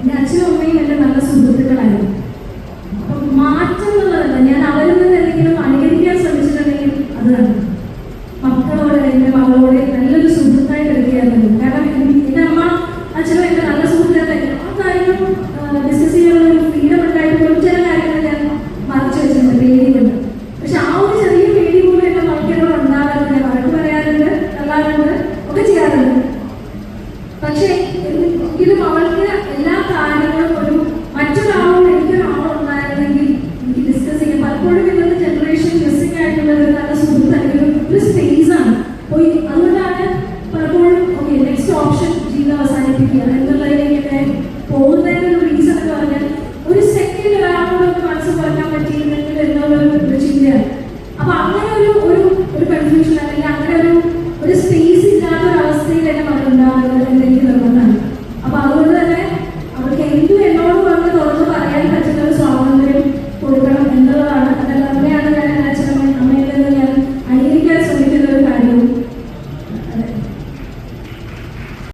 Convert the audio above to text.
എന്റെ അച്ഛനും അമ്മയും എന്റെ നല്ല സുഹൃത്തുക്കളായിരുന്നു. അപ്പം മാറ്റം എന്നുള്ളതല്ല ഞാൻ അവരിൽ നിന്ന് എന്തെങ്കിലും അനുകരിക്കാൻ ശ്രമിച്ചിട്ടുണ്ടെങ്കിൽ അത് തന്നെ മക്കളോട് എന്റെ മകളോട് നല്ലൊരു സുഹൃത്തായിട്ട് എടുക്കുകയായിരുന്നു കാരണം എൻ- എന്റെ അമ്മ അച്ഛനും എന്റെ നല്ല സുഹൃത്തുക്കളെ എല്ലാ കാര്യങ്ങളും ഡിസ്കസ് ചെയ്യാനുള്ള ഒരു ഫ്രീഡം ഉണ്ടായിട്ട് ചില കാര്യങ്ങൾ ഞാൻ മറച്ചു വെച്ചിട്ടുണ്ട് പേടി ആ ഒരു ചെറിയ പേടി പോലും എന്റെ മക്കളോട് ഉണ്ടാകാറുണ്ട് ഞാൻ പറയാറുണ്ട് തള്ളാറുണ്ട് ഒക്കെ പക്ഷേ എങ്കിലും അവൾക്ക് പലപ്പോഴും ഇന്നത്തെ ജനറേഷൻ മിസ്സിംഗ് ആയിട്ടുള്ള ഒരു നല്ല സുഹൃത്ത് അല്ലെങ്കിൽ ഒരു സ്പേസ് ആണ്. പോയി അതുകൊണ്ടാണ് പലപ്പോഴും ഓക്കെ നെക്സ്റ്റ് ഓപ്ഷൻ ജീവിതം അവസാനിപ്പിക്കുക എന്നുള്ളതിലേക്കൊക്കെ പോകുന്നതിന് ഒരു റീസൺ എന്ന് പറഞ്ഞാൽ ഒരു സെക്കൻഡ് ഒരാളോട് ഒരു മനസ്സ് പറഞ്ഞാൽ പറ്റിയില്ലെങ്കിൽ എന്നുള്ള ചിന്തയാണ്. അപ്പൊ അങ്ങനെ ഒരു ഒരു ഒരു കൺഫ്യൂഷൻ അല്ലെങ്കിൽ അങ്ങനെ ഒരു ഒരു സ്പേസ് ഇല്ലാത്ത ഒരു അവസ്ഥയിൽ തന്നെ മനുണ്ടാകുന്നത്